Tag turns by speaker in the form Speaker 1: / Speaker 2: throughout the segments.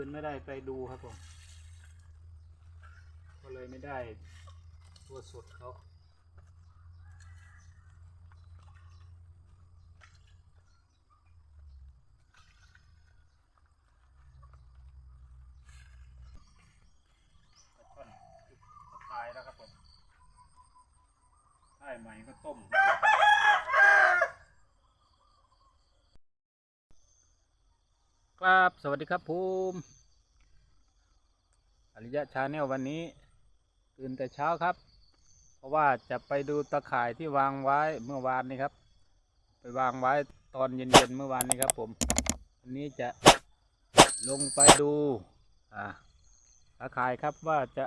Speaker 1: คืนไม่ได้ไปดูครับผม ก็เลยไม่ได้ตัวสดเขาปลาช่อนตายแล้วครับผมได้ใหม่ก็ต้ม ครับสวัสดีครับผมอริยะชาแนลวันนี้ ตื่นแต่เช้าครับ เพราะว่าจะไปดูตะข่ายที่วางไว้เมื่อวานนี้ครับ ไปวางไว้ตอนเย็นๆเมื่อวานนี้ครับ ผมวันนี้จะลงไปดูอ่าตะข่ายครับว่าจะ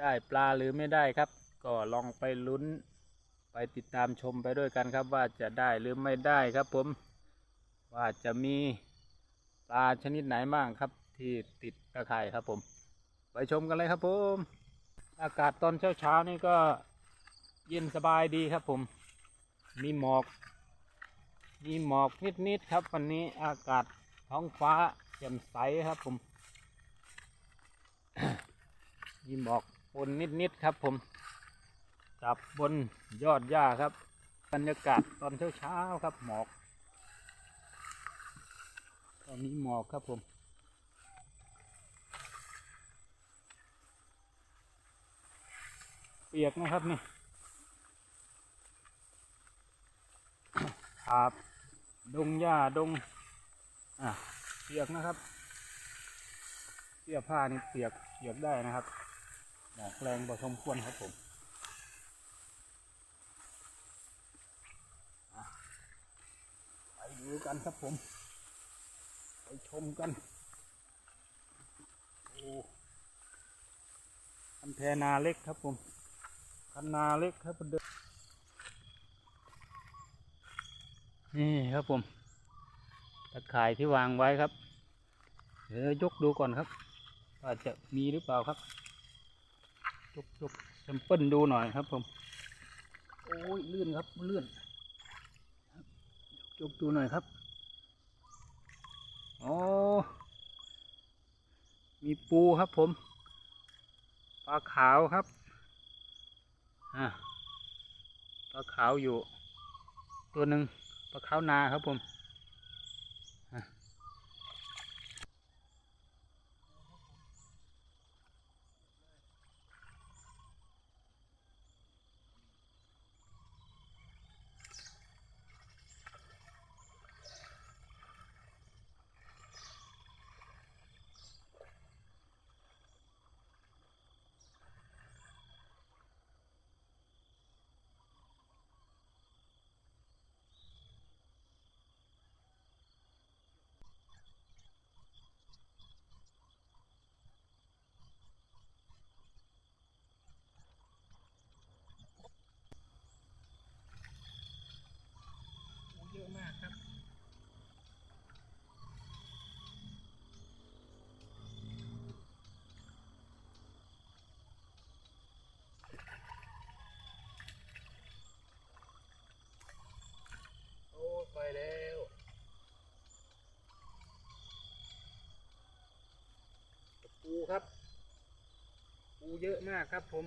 Speaker 1: ได้ปลาหรือไม่ได้ครับ ก็ลองไปลุ้น ไปติดตามชมไปด้วยกันครับ ว่าจะได้หรือไม่ได้ครับ ผมว่าจะมี ปลาชนิดไหนบ้างครับ ที่ติดตะข่ายครับผม ไปชมกันเลยครับผม อากาศตอนเช้าเช้าๆนี่ก็เย็นสบายดีครับผม มีหมอก มีหมอกนิดๆครับ วันนี้อากาศท้องฟ้าแจ่มใสครับผม มีหมอกปนนิดๆครับผมจับบนยอดหญ้าครับ บรรยากาศตอนเช้าเช้าๆครับหมอก ตอนนี้หมอกครับผมเปียกนะครับนี่ครับดงหญ้าดงอะเปียกนะครับเสื้อผ้านี่เปียกเปียกได้นะครับหมอกแรงพอสมควรครับผมไปดูกันครับผม ไปชมกัน โอ้คันแพนาเล็กครับผม คันนาเล็กครับเดินนี่ครับผม ตะข่ายที่วางไว้ครับ เดี๋ยวยกดูก่อนครับว่าจะมีหรือเปล่าครับ ยกยกแซมเปิลดูหน่อยครับผม โอ้ย ลื่นครับ ลื่น ยกดูหน่อยครับ โอ้มีปูครับผม ปลาขาวครับ อ่า ปลาขาวอยู่ ตัวหนึ่งปลาขาวนาครับผมอะเยอะมากครับ โอ้ยไปแล้วปูครับ ปู เยอะมากครับผม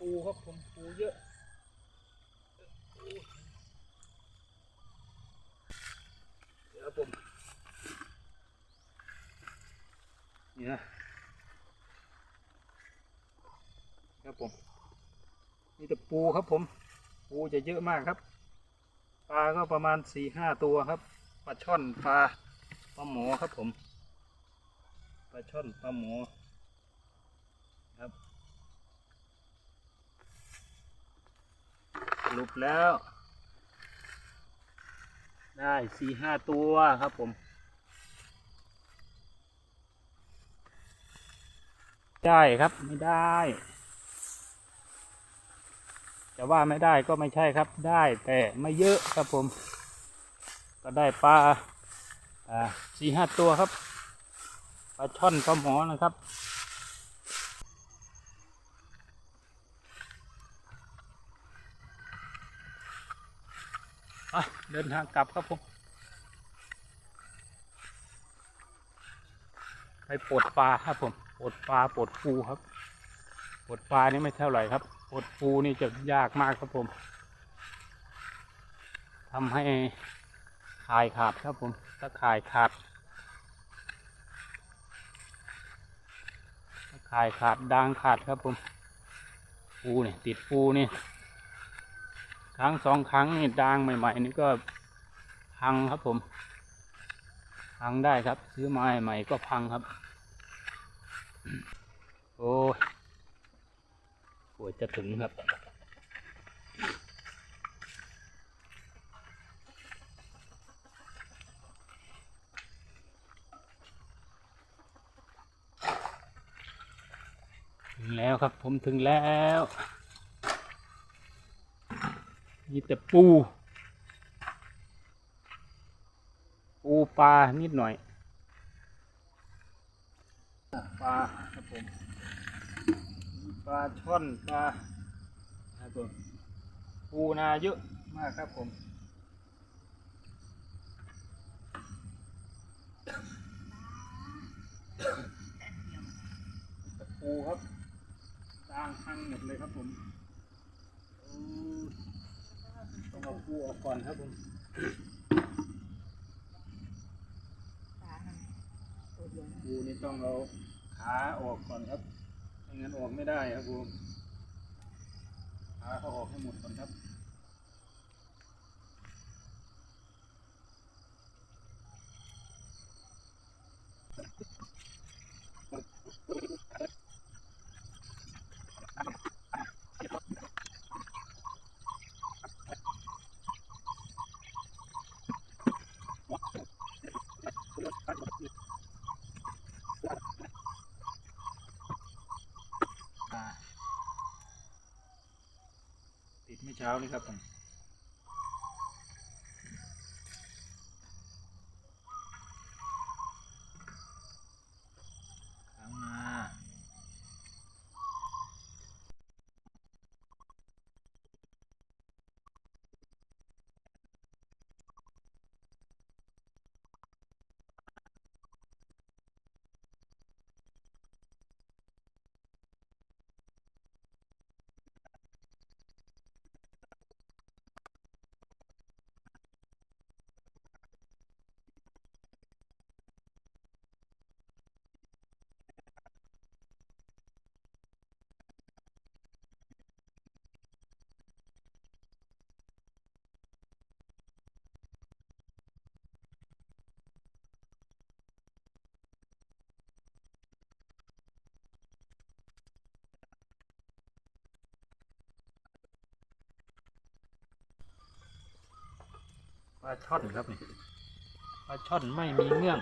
Speaker 1: ปูครับผมปูเยอะเดี๋ยวผม นะครับผมนี่แต่ปูครับผม ปูจะเยอะมากครับ ปลาก็ประมาณสี่ห้าตัวครับปลาช่อนปลาปลาหมอครับผมปลาช่อนปลาหมอครับสรุปแล้ว ได้สี่ห้าตัวครับผม ได้ครับไม่ได้จะว่าไม่ได้ก็ไม่ใช่ครับได้แต่ไม่เยอะครับผม ก็ได้ปลาสี่ห้าตัวครับปลาช่อนปลาหมอนะครับเดินทางกลับครับผม ไปปลดปลาครับผม ปลดปลาปลดปูครับปลดปลานี่ไม่เท่าไหร่ครับปลดปูนี่จะยากมากครับผมทำให้ขายขาดครับผมถ้าขายขาดถ้าขายขาดดางขาดครับผม ปูเนี่ยติดปูนี่ครั้งสองครั้งนี่ดางใหม่ๆนี่ก็พังครับผม พังได้ครับ ซื้อมาใหม่ก็พังครับ โอ้ยกลัวจะถึงครับ ถึงแล้วครับผมถึงแล้วมีแต่ปู ปูปลานิดหน่อย ปลาครับผมมีป ลาช่อนปลาครับผมปูนาเยอะมากครับผมแต่ปูครับตางพังหมดเลยครับผมอืมต้องเอาปูออกก่อนครับผมปูนี่ต้องเอาขาออกก่อนครับ ไม่งั้นออกไม่ได้ครับผมหาเขาออกให้หมดก่อนครับ ไม่เช้านี่ครับาช่อนครับนี่ปลาช่อนไม่มีเงื่อง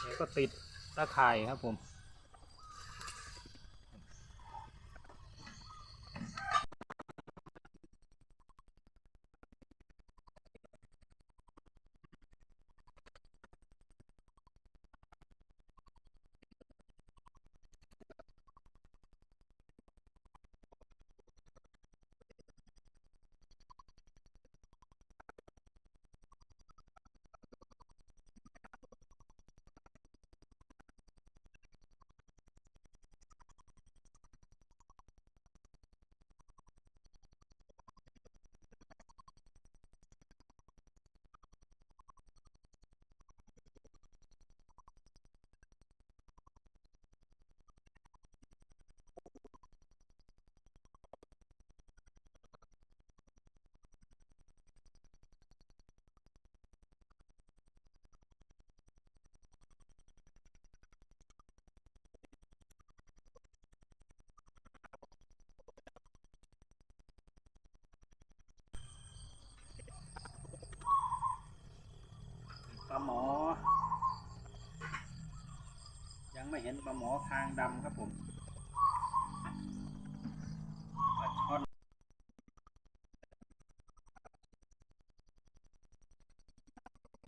Speaker 1: แล้วก็ติดตะข่ายครับผม ไม่เห็นปลาหมอคางดำครับผมปลาช่อน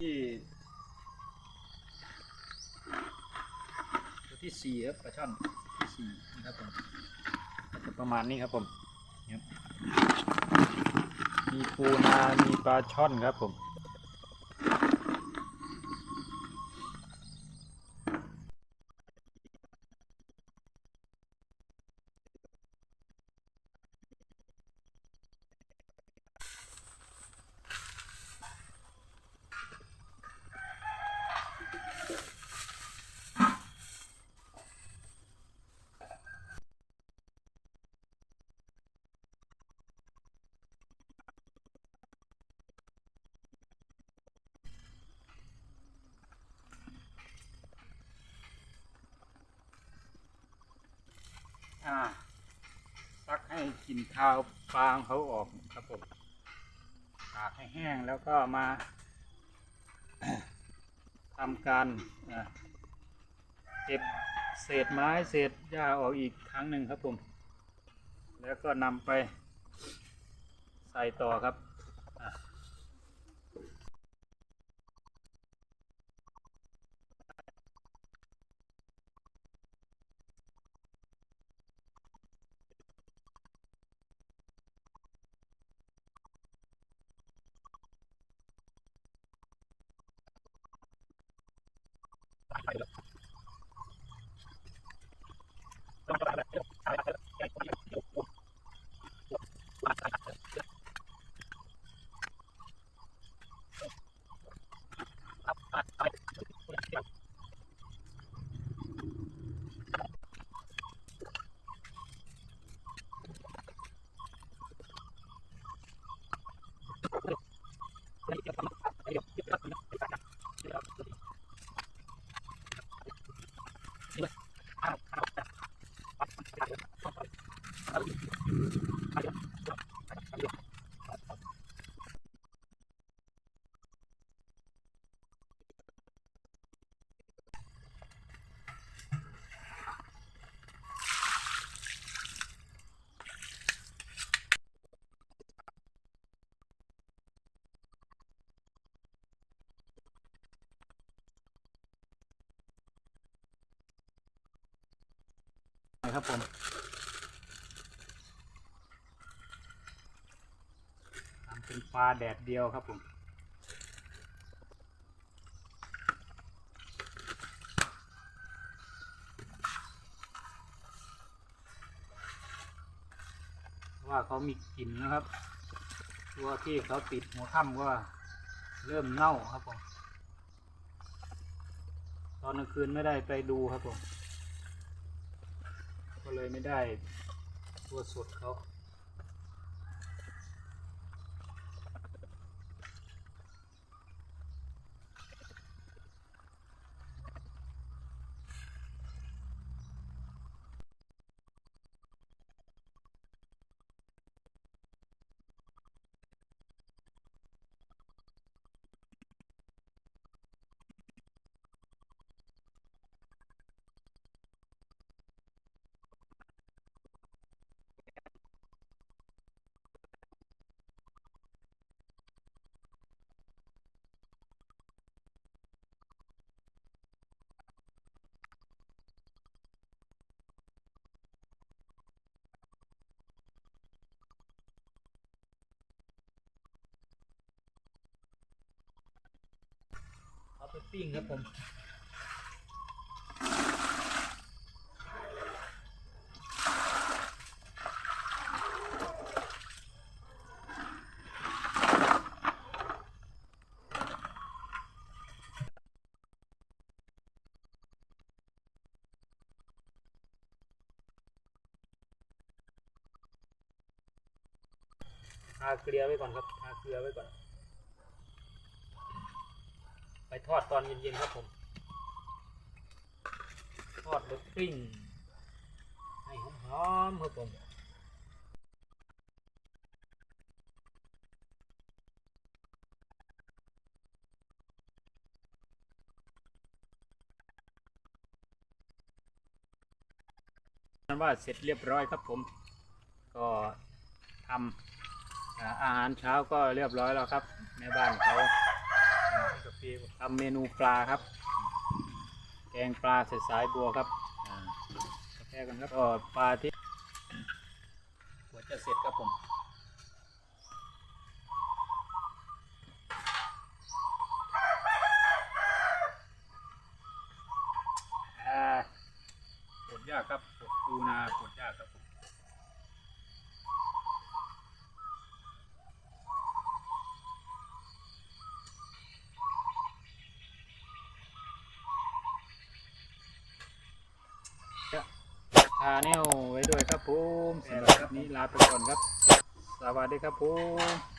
Speaker 1: ที่ตัวที่สี่ครับปลาช่อนที่สี่นะครับผมจะประมาณนี้ครับผมมีปูนา มีปลาช่อนครับผม นคาวฟางเขาออกครับผมตากให้แห้งแล้วก็มาทำการเก็บเศษไม้เศษหญ้าออกอีกครั้งหนึ่งครับผม แล้วก็นำไปใส่ต่อครับ title. ครับผมทำเป็นปลาแดดเดียวครับผมว่าเขามีกลิ่นนะครับ ตัวที่เขาติดหัวค่ำก็เริ่มเน่าครับผม ตอนกลางคืนไม่ได้ไปดูครับผม ก็เลยไม่ได้ตัวสดเขา ปปิ้งครับผมทาเกลือไว้ก่อนครับทาเกลือไว้ก่อน ทอดตอนเย็นๆครับผม ทอดหรือปิ้งให้หอมๆครับผมนั้นว่าเสร็จเรียบร้อยครับผม ก็ทำอาหารเช้าก็เรียบร้อยแล้วครับแม่บ้านเขา ทำเมนูปลาครับ แกงปลาใส่สายบัวครับอ่าแค่กันครับก็ปลาที่หัวจะเสร็จครับผม อ่าปวดยากครับปวดปูนาปวดยากครับผมชา แนลไว้ด้วยครับผมสำหรับคลิปนี้ลาไปก่อนครับ สวัสดีครับผม